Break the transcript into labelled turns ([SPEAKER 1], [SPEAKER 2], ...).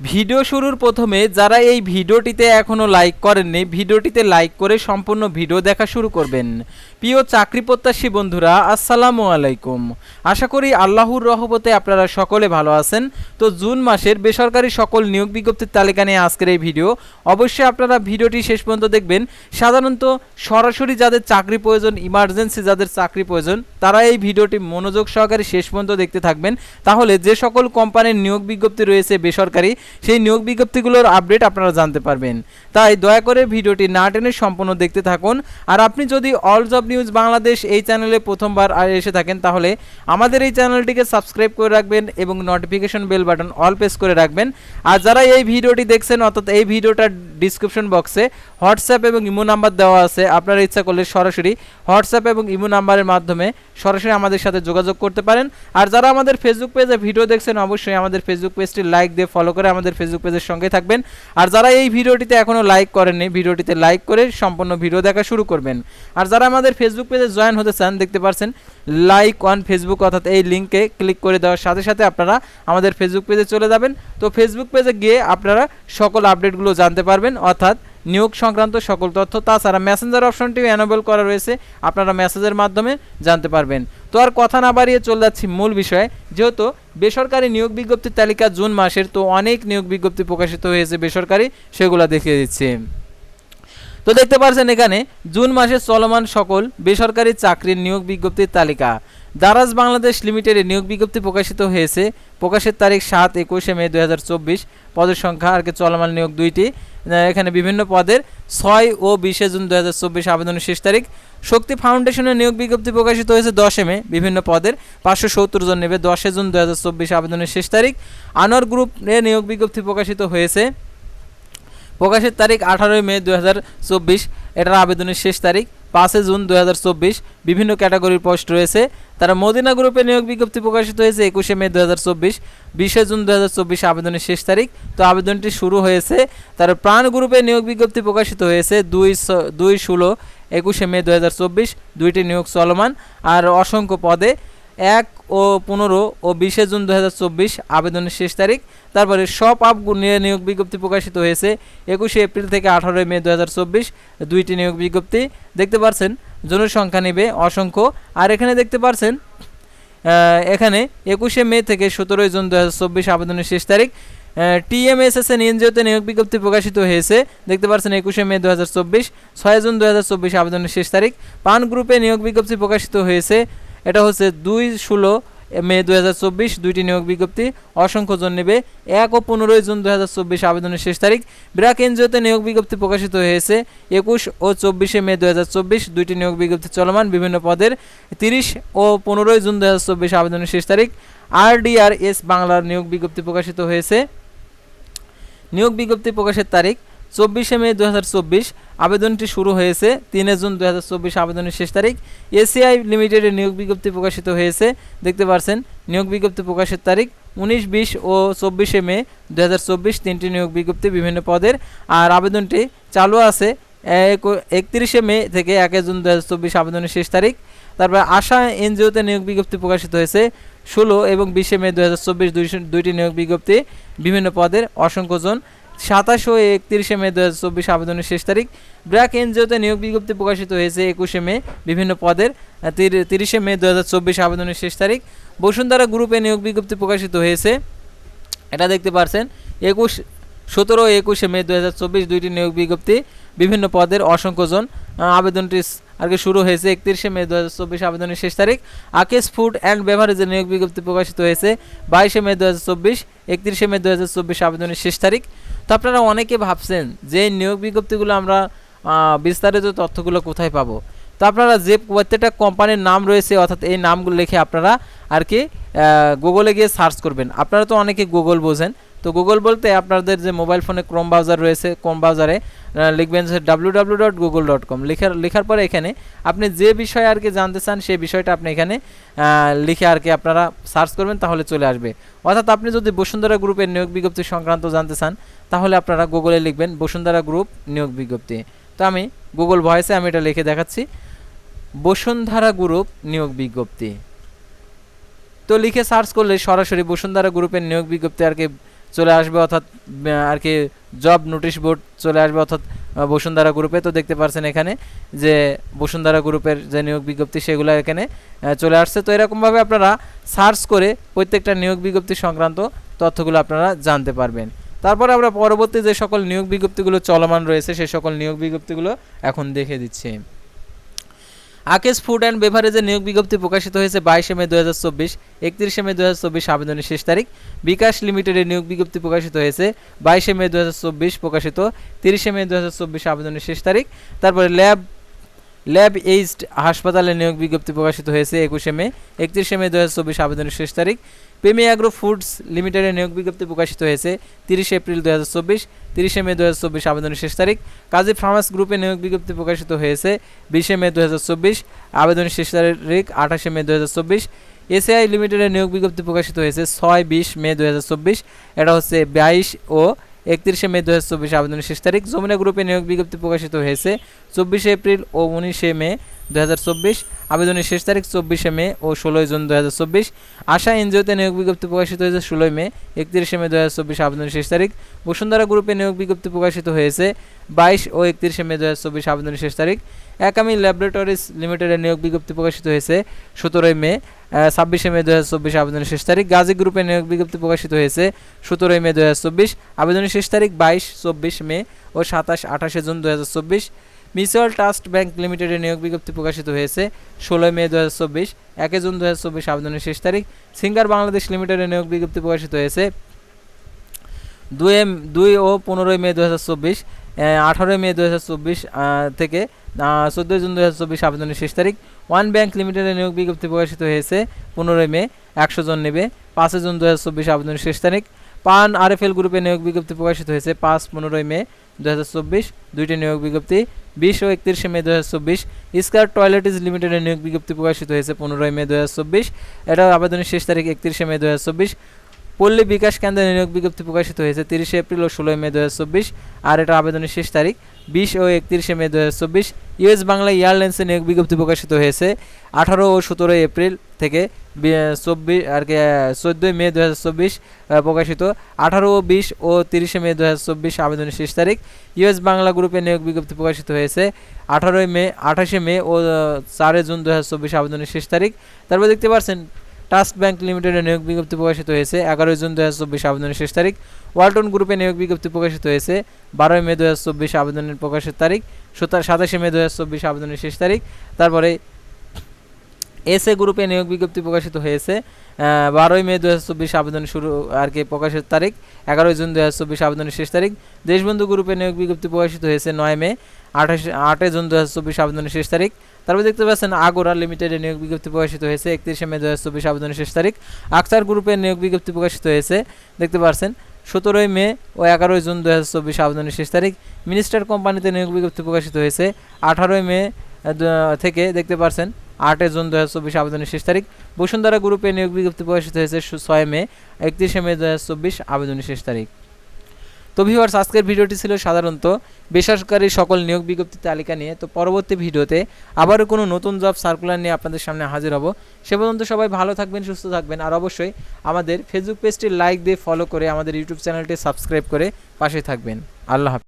[SPEAKER 1] Video শুরুর প্রথমে যারা এই ভিডিওটিতে এখনও লাইক করেননি, ভিডিওটিতে লাইক করে সম্পূর্ণ ভিডিও দেখা শুরু করবেন। প্রিয় চাকরি প্রত্যাশী বন্ধুরা, আসসালামু আলাইকুম। আশা করি আল্লাহর রহমতে আপনারা সকলে ভালো আছেন। তো জুন মাসের বেসরকারি সকল নিয়োগ বিজ্ঞপ্তির তালিকা নিয়ে আজকের এই ভিডিও। অবশ্যই আপনারা ভিডিওটি শেষ পর্যন্ত দেখবেন। সাধারণত সরাসরি যাদের চাকরি প্রয়োজন ইমার্জেন্সি যাদের চাকরি প্রয়োজন, তারা এই ভিডিওটি মনোযোগ সহকারে শেষ পর্যন্ত দেখতে থাকবেন। তাহলে যে সকল কোম্পানির নিয়োগ বিজ্ঞপ্তি রয়েছে বেসরকারি সেই নিয়োগ বিজ্ঞপ্তিগুলোর আপডেট আপনারা জানতে পারবেন। তাই দয়া করে ভিডিওটি না টেনে সম্পূর্ণ দেখতে থাকুন। আর আপনি যদি অল জব নিউজ বাংলাদেশ এই চ্যানেলে প্রথমবার এসে থাকেন, তাহলে আমাদের এই চ্যানেলটিকে সাবস্ক্রাইব করে রাখবেন এবং notification bell button all press করে রাখবেন। আর যারা এই ভিডিওটি দেখছেন, অর্থাৎ এই ভিডিওটার ডিসক্রিপশন বক্সে হোয়াটসঅ্যাপ এবং ইমো নাম্বার দেওয়া আছে, আপনারা ইচ্ছা করলে সরাসরি হোয়াটসঅ্যাপ এবং ইমো নাম্বারের মাধ্যমে সরাসরি আমাদের সাথে যোগাযোগ করতে পারেন। আর যারা আমাদের ফেসবুক পেজে ভিডিও দেখছেন, অবশ্যই আমাদের ফেসবুক পেজটি লাইক দিয়ে ফলো করে আমাদের ফেসবুক পেজের সঙ্গে থাকবেন। আর যারা এই ভিডিওটিতে এখনও লাইক করেননি, ভিডিওটিতে লাইক করে সম্পূর্ণ ভিডিও দেখা শুরু করবেন। আর যারা আমাদের ফেসবুক পেজে জয়েন হতে চান, দেখতে পারছেন লাইক অন ফেসবুক অর্থাৎ এই লিঙ্কে ক্লিক করে দেওয়ার সাথে সাথে আপনারা আমাদের ফেসবুক পেজে চলে যাবেন। তো ফেসবুক পেজে গিয়ে আপনারা সকল আপডেটগুলো জানতে পারবেন। অর্থাৎ নিয়োগ সংক্রান্ত সকল তথ্য, তাছাড়া মেসেঞ্জার অপশনটিও অ্যানেবল করা রয়েছে। আপনারা মেসেজের মাধ্যমে জানতে পারবেন। তো আর কথা না বাড়িয়ে চলে যাচ্ছি মূল বিষয়ে। যেহেতু বেসরকারি নিয়োগ বিজ্ঞপ্তির তালিকা জুন মাসের, তো অনেক নিয়োগ বিজ্ঞপ্তি প্রকাশিত হয়েছে বেসরকারি, সেগুলো দেখিয়ে দিচ্ছি। তো দেখতে পাচ্ছেন এখানে, জুন মাসে চলমান সকল বেসরকারি চাকরির নিয়োগ বিজ্ঞপ্তির তালিকা। দারাজ বাংলাদেশ লিমিটেডে নিয়োগ বিজ্ঞপ্তি প্রকাশিত হয়েছে। প্রকাশের তারিখ সাত একুশে মে দু হাজার চব্বিশ। পদের সংখ্যা আর কি চলমান নিয়োগ দুইটি। এখানে বিভিন্ন পদের ছয় ও বিশে জুন দুহাজার চব্বিশ আবেদনের শেষ তারিখ। শক্তি ফাউন্ডেশনের নিয়োগ বিজ্ঞপ্তি প্রকাশিত হয়েছে দশে মে। বিভিন্ন পদের পাঁচশো সত্তর জন নেবে দশে জুন দু হাজার চব্বিশ আবেদনের শেষ তারিখ। আনোয়ার গ্রুপ নিয়োগ বিজ্ঞপ্তি প্রকাশিত হয়েছে। প্রকাশের তারিখ আঠারোই মে দু হাজার চব্বিশ। এটার আবেদনের শেষ তারিখ। পাঁচই জুন দু হাজার চব্বিশ বিভিন্ন ক্যাটাগরির পোস্ট রয়েছে। তারা মদিনা গ্রুপে নিয়োগ বিজ্ঞপ্তি প্রকাশিত হয়েছে একুশে মে দু হাজার চব্বিশ। বিশে জুন দু হাজার চব্বিশ আবেদনের শেষ তারিখ। তো আবেদনটি শুরু হয়েছে। তার প্রাণ গ্রুপে নিয়োগ বিজ্ঞপ্তি প্রকাশিত হয়েছে দুই দুই ষোলো একুশে মে দু হাজার চব্বিশ। দুইটি নিয়োগ চলমান। আর অসংখ্য পদে এক ও পনেরো ও বিশে জুন দু হাজার চব্বিশ আবেদনের শেষ তারিখ। তারপরে সব আপ নিয়ে নিয়োগ বিজ্ঞপ্তি প্রকাশিত হয়েছে একুশে এপ্রিল থেকে আঠারোই মে দু দুইটি নিয়োগ বিজ্ঞপ্তি। দেখতে পাচ্ছেন জনসংখ্যা নেবে অসংখ্য। আর এখানে দেখতে পাচ্ছেন এখানে একুশে মে থেকে সতেরোই জুন দু হাজার চব্বিশ আবেদনের শেষ তারিখ। টিএমএসএস এন এনজিওতে নিয়োগ বিজ্ঞপ্তি প্রকাশিত হয়েছে। দেখতে পাচ্ছেন একুশে মে দু হাজার চব্বিশ, ছয় জুন দু হাজার চব্বিশ আবেদনের শেষ তারিখ। পান গ্রুপে নিয়োগ বিজ্ঞপ্তি প্রকাশিত হয়েছে। এটা হচ্ছে দুই ষোলো মে দু দুইটি নিয়োগ বিজ্ঞপ্তি। অসংখ্য জন নেবে এক ও পনেরোই জুন দু হাজার চব্বিশ আবেদনের শেষ তারিখ। ব্র্যাক এনজিওতে নিয়োগ বিজ্ঞপ্তি প্রকাশিত হয়েছে একুশ ও চব্বিশে মে দু দুইটি নিয়োগ বিজ্ঞপ্তি চলমান বিভিন্ন পদের। তিরিশ ও পনেরোই জুন দু হাজার চব্বিশ আবেদনের শেষ তারিখ। আরডিআরএস বাংলার নিয়োগ বিজ্ঞপ্তি প্রকাশিত হয়েছে। নিয়োগ বিজ্ঞপ্তি প্রকাশের তারিখ চব্বিশে মে দু হাজার চব্বিশ আবেদনটি শুরু হয়েছে তিনে জুন দু হাজার চব্বিশ আবেদনের শেষ তারিখ। এসিআই লিমিটেডের নিয়োগ বিজ্ঞপ্তি প্রকাশিত হয়েছে। দেখতে পাচ্ছেন নিয়োগ বিজ্ঞপ্তি প্রকাশের তারিখ উনিশ, বিশ ও চব্বিশে মে দু তিনটি নিয়োগ বিজ্ঞপ্তি বিভিন্ন পদের। আর আবেদনটি চালু আছে এক- একত্রিশে মে থেকে একে জুন দু হাজার চব্বিশ আবেদনের শেষ তারিখ। তারপর আশা এনজিওতে নিয়োগ বিজ্ঞপ্তি প্রকাশিত হয়েছে ষোলো এবং বিশে মে দু দুইটি নিয়োগ বিজ্ঞপ্তি বিভিন্ন পদের। অসংখ্য জন সাতাশ ও একত্রিশে মে দু হাজার চব্বিশ আবেদনের শেষ তারিখ। ব্র্যাক এনজিওতে নিয়োগ বিজ্ঞপ্তি প্রকাশিত হয়েছে একুশে মে বিভিন্ন পদের তিরিশে মে দু হাজার চব্বিশ আবেদনের শেষ তারিখ। বসুন্ধরা গ্রুপে নিয়োগ বিজ্ঞপ্তি প্রকাশিত হয়েছে। এটা দেখতে পারছেন, একুশ, সতেরো একুশে মে দু হাজার চব্বিশ দুইটি নিয়োগ বিজ্ঞপ্তি, বিভিন্ন পদের অসংখ্য জন আবেদনটি আর কি শুরু হয়েছে একত্রিশে মে দু হাজার চব্বিশ আবেদনের শেষ তারিখ। আকেশ ফুড অ্যান্ড বেভারেজের নিয়োগ বিজ্ঞপ্তি প্রকাশিত হয়েছে বাইশে মে দু হাজার চব্বিশ, একত্রিশে মে দু হাজার চব্বিশ আবেদনের শেষ তারিখ। তো আপনারা অনেকে ভাবছেন যে নিয়োগ বিজ্ঞপ্তিগুলো আমরা বিস্তারিত তথ্যগুলো কোথায় পাবো? তো আপনারা যে প্রত্যেকটা কোম্পানির নাম রয়েছে, অর্থাৎ এই নামগুলো লিখে আপনারা আর কি গুগলে গিয়ে সার্চ করবেন। আপনারা তো অনেকে গুগল বোঝেন। তো গুগল বলতে আপনাদের যে মোবাইল ফোনে ক্রোম ব্রাউজার রয়েছে ক্রোম ব্রাউজারে লিখবেন যে W W dot Google dot com লেখার লেখার পরে এখানে আপনি যে বিষয়ে আর কি জানতে চান, সেই বিষয়টা আপনি এখানে লিখে আর কি আপনারা সার্চ করবেন, তাহলে চলে আসবে। অর্থাৎ আপনি যদি বসুন্ধরা গ্রুপের নিয়োগ বিজ্ঞপ্তি সংক্রান্ত জানতে চান, তাহলে আপনারা গুগলে লিখবেন বসুন্ধরা গ্রুপ নিয়োগ বিজ্ঞপ্তি। তো আমি গুগল ভয়েসে আমি এটা লিখে দেখাচ্ছি। বসুন্ধরা গ্রুপ নিয়োগ বিজ্ঞপ্তি। তো লিখে সার্চ করলে সরাসরি বসুন্ধরা গ্রুপের নিয়োগ বিজ্ঞপ্তি আর কি চলে আসবে, অর্থাৎ আর কি জব নোটিশ বোর্ড চলে আসবে, অর্থাৎ বসুন্ধরা গ্রুপে তো দেখতে পারছেন এখানে যে, বসুন্ধরা গ্রুপের যে নিয়োগ বিজ্ঞপ্তি, সেগুলো এখানে চলে আসছে। তো এরকমভাবে আপনারা সার্চ করে প্রত্যেকটা নিয়োগ বিজ্ঞপ্তি সংক্রান্ত তথ্যগুলো আপনারা জানতে পারবেন। তারপরে আমরা পরবর্তী যে সকল নিয়োগ বিজ্ঞপ্তিগুলো চলমান রয়েছে সেই সকল নিয়োগ বিজ্ঞপ্তিগুলো এখন দেখে দিচ্ছি। আকেশ ফুড অ্যান্ড বেভারেজের নিয়োগ বিজ্ঞপ্তি প্রকাশিত হয়েছে বাইশে মে দু হাজার চব্বিশ, একত্রিশে মে দু হাজার চব্বিশ আবেদনের শেষ তারিখ। বিকাশ লিমিটেডের নিয়োগ বিজ্ঞপ্তি প্রকাশিত হয়েছে বাইশে মে দু হাজার চব্বিশ প্রকাশিত, তিরিশে মে দু হাজার চব্বিশ আবেদনের শেষ তারিখ। তারপরে ল্যাব ল্যাব এইজড হাসপাতালে নিয়োগ বিজ্ঞপ্তি প্রকাশিত হয়েছে একুশে মে, একত্রিশে মে দু হাজার চব্বিশ আবেদনের শেষ তারিখ। পেমি অ্যাগ্রো ফুডস লিমিটেডের নিয়োগ বিজ্ঞপ্তি প্রকাশিত হয়েছে তিরিশে এপ্রিল দু হাজার চব্বিশ, তিরিশে মে দু হাজার চব্বিশ আবেদনের শেষ তারিখ। কাজী ফার্মাস গ্রুপে নিয়োগ বিজ্ঞপ্তি প্রকাশিত হয়েছে বিশে মে দু হাজার চব্বিশ, আবেদনের শেষ তারিখ আঠাশে মে দু হাজার চব্বিশ। এসিআই লিমিটেডের নিয়োগ বিজ্ঞপ্তি প্রকাশিত হয়েছে ছয় বিশ মে দু হাজার চব্বিশ। এটা হচ্ছে বাইশ ও একত্রিশে মে দু হাজার চব্বিশ আবেদনের শেষ তারিখ। যমুনা গ্রুপে নিয়োগ বিজ্ঞপ্তি প্রকাশিত হয়েছে চব্বিশে এপ্রিল ও উনিশে মে দু হাজার চব্বিশ। আবেদনের শেষ তারিখ চব্বিশে মে ও ষোলোই জুন দু হাজার চব্বিশ। আশা এনজিওতে নিয়োগ বিজ্ঞপ্তি প্রকাশিত হয়েছে ষোলোই মে, একত্রিশে মে দু হাজার চব্বিশ আবেদনের শেষ তারিখ। বসুন্ধরা গ্রুপে নিয়োগ বিজ্ঞপ্তি প্রকাশিত হয়েছে বাইশ ও একত্রিশে মে দু হাজার চব্বিশ আবেদনের শেষ তারিখ। একামি ল্যাবরেটরিজ লিমিটেডের নিয়োগ বিজ্ঞপ্তি প্রকাশিত হয়েছে সতেরোই মে। ছাব্বিশে মে দু হাজার চব্বিশ আবেদনের শেষ তারিখ। গাজী গ্রুপে নিয়োগ বিজ্ঞপ্তি প্রকাশিত হয়েছে সতেরোই মে দু হাজার চব্বিশ। আবেদনের শেষ তারিখ বাইশ, চব্বিশ মে ও সাতাশ, আঠাশে জুন দু হাজার চব্বিশ। মিউচুয়াল ট্রাস্ট ব্যাংক লিমিটেডের নিয়োগ বিজ্ঞপ্তি প্রকাশিত হয়েছে ষোলোই মে দু হাজার চব্বিশ। একে জুন দু হাজার চব্বিশ আবেদনের শেষ তারিখ। সিঙ্গার বাংলাদেশ লিমিটেডের নিয়োগ বিজ্ঞপ্তি প্রকাশিত হয়েছে দুই দুই ও পনেরোই মে দু হাজার চব্বিশ আঠারোই মে দু হাজার চব্বিশ থেকে চোদ্দোই জুন দু হাজার চব্বিশ আবেদনের শেষ তারিখ। ওয়ান ব্যাংক লিমিটেডের নিয়োগ বিজ্ঞপ্তি প্রকাশিত হয়েছে পনেরোই মে, একশো জন নেবে। পাঁচই জুন দু হাজার চব্বিশ আবেদনের শেষ তারিখ। পান আরএফএল গ্রুপে নিয়োগ বিজ্ঞপ্তি প্রকাশিত হয়েছে পাঁচ পনেরোই মে দু হাজার চব্বিশ। দুইটি নিয়োগ বিজ্ঞপ্তি, বিশ ও একত্রিশে মে দু হাজার চব্বিশ। ইস্কার টয়লেটিস লিমিটেডের নিয়োগ বিজ্ঞপ্তি প্রকাশিত হয়েছে পনেরোই মে দু হাজার চব্বিশ। এটা আবেদনের শেষ তারিখ একত্রিশে মে দু হাজার চব্বিশ। পল্লী বিকাশ কেন্দ্রে নিয়োগ বিজ্ঞপ্তি প্রকাশিত হয়েছে তিরিশে এপ্রিল ও ষোলোই মে দু হাজার চব্বিশ, আর এটা আবেদনের শেষ তারিখ বিশ ও একত্রিশে মে দু হাজার চব্বিশ। ইউএস বাংলা এয়ারলাইন্সে নিয়োগ বিজ্ঞপ্তি প্রকাশিত হয়েছে আঠারো ও সতেরোই এপ্রিল থেকে চব্বিশ আর কি চোদ্দোই মে দু হাজার চব্বিশ প্রকাশিত। আঠারো ও বিশ ও তিরিশে মে দু হাজার চব্বিশ আবেদনের শেষ তারিখ ইউএস বাংলা গ্রুপে নিয়োগ বিজ্ঞপ্তি প্রকাশিত হয়েছে আঠারোই মে, আঠাশে মে ও চারে জুন দু হাজার চব্বিশ আবেদনের শেষ তারিখ। তারপর দেখতে পাচ্ছেন ট্রাস্ট ব্যাংক লিমিটেডের নিয়োগ বিজ্ঞপ্তি প্রকাশিত হয়েছে এগারোই জুন দু হাজার চব্বিশ আবেদনের শেষ তারিখ। ওয়ালটন গ্রুপে নিয়োগ বিজ্ঞপ্তি প্রকাশিত হয়েছে বারোই মে দু হাজার চব্বিশ আবেদনের প্রকাশের তারিখ সাতাশে মে দু হাজার চব্বিশ আবেদনের শেষ তারিখ। তারপরে এস গ্রুপে নিয়োগ বিজ্ঞপ্তি প্রকাশিত হয়েছে বারোই মে দু হাজার চব্বিশ আবেদন শুরু আর কি প্রকাশের তারিখ, এগারোই জুন দু হাজার চব্বিশ আবেদনের শেষ তারিখ। দেশবন্ধু গ্রুপে নিয়োগ বিজ্ঞপ্তি প্রকাশিত হয়েছে নয় মে, আঠাশে আটই জুন দু হাজার চব্বিশ আবেদনের শেষ তারিখ। তারপর দেখতে পাচ্ছেন আগোরা লিমিটেডের নিয়োগ বিজ্ঞপ্তি প্রকাশিত হয়েছে, একত্রিশে মে দু হাজার চব্বিশ আবেদনের শেষ তারিখ। আকসার গ্রুপের নিয়োগ বিজ্ঞপ্তি প্রকাশিত হয়েছে, দেখতে পাচ্ছেন, সতেরোই মে ও এগারোই জুন দু হাজার চব্বিশ আবেদনের শেষ তারিখ। মিনিস্টার কোম্পানিতে নিয়োগ বিজ্ঞপ্তি প্রকাশিত হয়েছে, আঠারোই মে থেকে দেখতে পাচ্ছেন আটই জুন দু হাজার চব্বিশ আবেদনের শেষ তারিখ। বসুন্ধরা গ্রুপে নিয়োগ বিজ্ঞপ্তি প্রকাশিত হয়েছে ছয় মে, একত্রিশে মে দু হাজার চব্বিশ আবেদনের শেষ তারিখ। তো ভিউয়ার্স আজকের ভিডিওটি ছিল সাধারণত বেসরকারি সকল নিয়োগ বিজ্ঞপ্তির তালিকা নিয়ে। তো পরবর্তী ভিডিওতে আবারও কোনো নতুন জব সার্কুলার নিয়ে আপনাদের সামনে হাজির হব। সে পর্যন্ত সবাই ভালো থাকবেন, সুস্থ থাকবেন। আর অবশ্যই আমাদের ফেসবুক পেজটি লাইক দিয়ে ফলো করে আমাদের ইউটিউব চ্যানেলটি সাবস্ক্রাইব করে পাশে থাকবেন। আল্লাহ হাফিজ।